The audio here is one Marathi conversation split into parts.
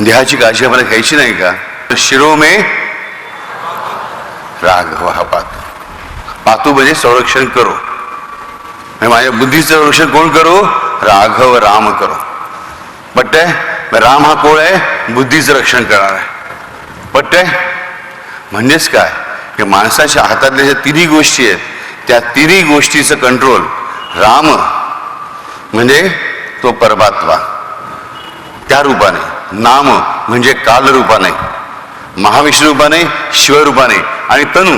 देहाची काळजी आम्हाला घ्यायची नाही का? तर शिरोमे राघव हा पातू. पातू म्हणजे संरक्षण करो. माझ्या बुद्धीचं संरक्षण कोण करू? राघव राम करो. पट्ट राम हा कोण आहे? बुद्धीचं रक्षण करणार आहे. पट्ट म्हणजेच काय? की माणसाच्या हातातल्या ज्या तिन्ही गोष्टी आहेत त्या तिन्ही गोष्टीचं कंट्रोल राम म्हणजे तो परमात्मा. त्या रूपाने. नाम म्हणजे काल रूपाने महाविष्णू रूपाने शिवरूपाने आणि तनु.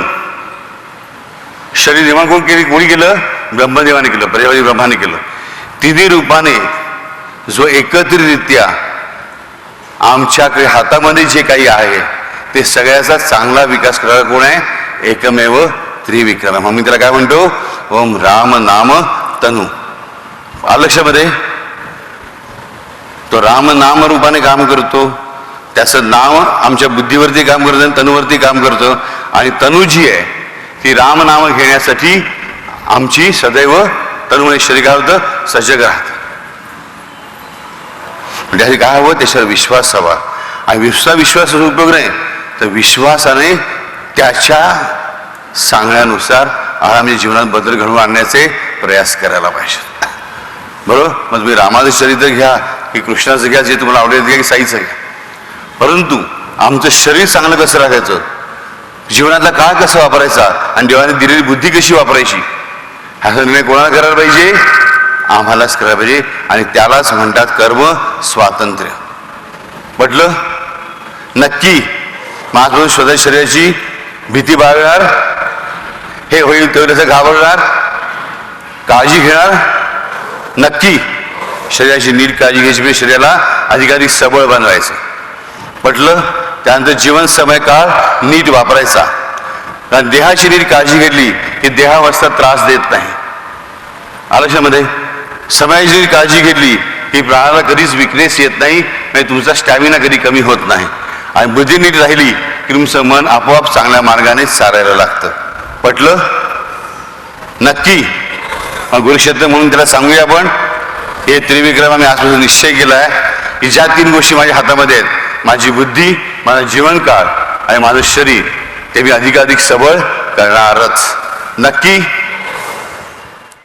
शरीर निर्माण कोण केली कोणी केलं? ब्रह्मदेवाने केलं प्रजापती ब्रह्माने केलं. तिन्ही रूपाने जो एकत्रितरित्या आमच्याकडे हातामध्ये जे काही आहे ते सगळ्याचा चांगला विकास करायला कोण आहे? एकमेव त्रिविक्रम. म्हणून मी त्याला काय म्हणतो? ओम राम नाम तनु. आलक्षामध्ये तो राम नाम रूपाने काम करतो. त्याचं नाव आमच्या बुद्धीवरती काम करतं आणि तनुवरती काम करतं. आणि तनु जी आहे ती राम नाम घेण्यासाठी आमची सदैव तनु आणि सजग राहतं. म्हणजे काय हवं? त्याच्यावर विश्वास हवा. आणि विश्वास विश्वासाचा उपयोग नाही. तर विश्वासाने त्याच्या सांगण्यानुसार आम्ही जीवनात बदल घडवून आणण्याचे प्रयास करायला पाहिजे. बरोबर? मग तुम्ही रामाचं चरित्र घ्या की कृष्णाचं घ्या जे तुम्हाला आवडेल घ्या की साईचं घ्या परंतु आमचं शरीर चांगलं कसं राखायचं? जीवनातला काळ कसा वापरायचा? आणि देवाने दिलेली बुद्धी कशी वापरायची? हा निर्णय कोणाला करायला पाहिजे? आम्हालाच करायला पाहिजे. आणि त्यालाच म्हणतात कर्म स्वातंत्र्य. म्हटलं? नक्की महात्मा स्वतः शरीराची भीती बाळगणार? हे होईल तेवढ्याचं घाबरणार? काळजी घेणार? नक्की शरीराची नीट काळजी घ्यायची म्हणजे शरीराला अधिकाधिक सबळ बनवायचं. म्हटलं त्यानंतर जीवन समय काळ नीट वापरायचा. कारण देहाची नीट काळजी घेतली की देहावस्था त्रास देत नाही. आलक्षामध्ये समयाची नीट काळजी घेतली की प्राणाला कधीच विकनेस येत नाही म्हणजे तुमचा स्टॅमिना कधी कमी होत नाही. आणि बुद्धी नीट राहिली की तुमचं मन आपोआप चांगल्या मार्गाने चालायला लागतं. पटलं नक्की. मग गुरुक्षेत्र म्हणून त्याला सांगूया आपण. हे त्रिविक्रम आम्ही आजपासून निश्चय केला आहे की ज्या तीन गोष्टी माझ्या हातामध्ये आहेत माझी बुद्धी माझा जीवनकाळ आणि माझं शरीर ते मी अधिकाधिक सबळ करणारच. नक्की